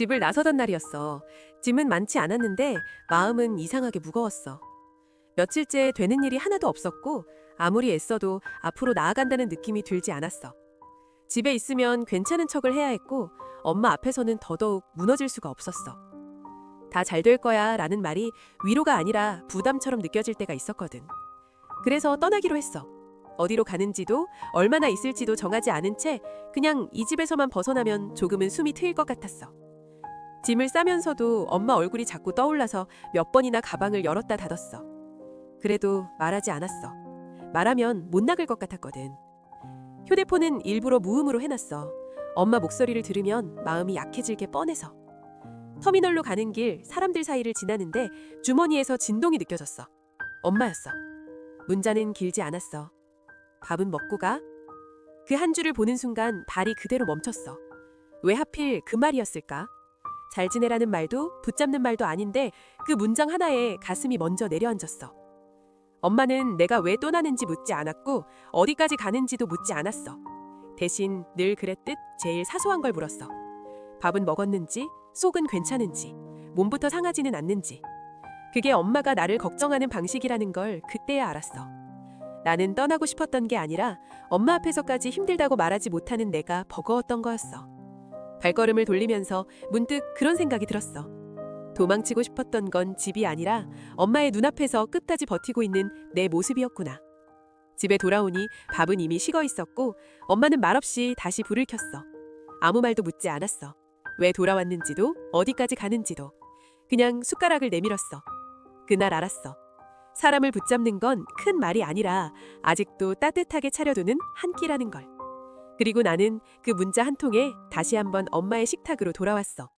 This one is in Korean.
집을 나서던 날이었어. 짐은 많지 않았는데 마음은 이상하게 무거웠어. 며칠째 되는 일이 하나도 없었고 아무리 애써도 앞으로 나아간다는 느낌이 들지 않았어. 집에 있으면 괜찮은 척을 해야 했고 엄마 앞에서는 더더욱 무너질 수가 없었어. 다 잘 될 거야 라는 말이 위로가 아니라 부담처럼 느껴질 때가 있었거든. 그래서 떠나기로 했어. 어디로 가는지도 얼마나 있을지도 정하지 않은 채 그냥 이 집에서만 벗어나면 조금은 숨이 트일 것 같았어. 짐을 싸면서도 엄마 얼굴이 자꾸 떠올라서 몇 번이나 가방을 열었다 닫았어. 그래도 말하지 않았어. 말하면 못 나갈 것 같았거든. 휴대폰은 일부러 무음으로 해놨어. 엄마 목소리를 들으면 마음이 약해질 게 뻔해서. 터미널로 가는 길 사람들 사이를 지나는데 주머니에서 진동이 느껴졌어. 엄마였어. 문자는 길지 않았어. 밥은 먹고 가? 그 한 줄을 보는 순간 발이 그대로 멈췄어. 왜 하필 그 말이었을까? 잘 지내라는 말도 붙잡는 말도 아닌데 그 문장 하나에 가슴이 먼저 내려앉았어. 엄마는 내가 왜 떠나는지 묻지 않았고 어디까지 가는지도 묻지 않았어. 대신 늘 그랬듯 제일 사소한 걸 물었어. 밥은 먹었는지, 속은 괜찮은지, 몸부터 상하지는 않는지. 그게 엄마가 나를 걱정하는 방식이라는 걸 그때야 알았어. 나는 떠나고 싶었던 게 아니라 엄마 앞에서까지 힘들다고 말하지 못하는 내가 버거웠던 거였어. 발걸음을 돌리면서 문득 그런 생각이 들었어. 도망치고 싶었던 건 집이 아니라 엄마의 눈앞에서 끝까지 버티고 있는 내 모습이었구나. 집에 돌아오니 밥은 이미 식어 있었고 엄마는 말없이 다시 불을 켰어. 아무 말도 묻지 않았어. 왜 돌아왔는지도 어디까지 가는지도 그냥 숟가락을 내밀었어. 그날 알았어. 사람을 붙잡는 건 큰 말이 아니라 아직도 따뜻하게 차려두는 한 끼라는 걸. 그리고 나는 그 문자 한 통에 다시 한번 엄마의 식탁으로 돌아왔어.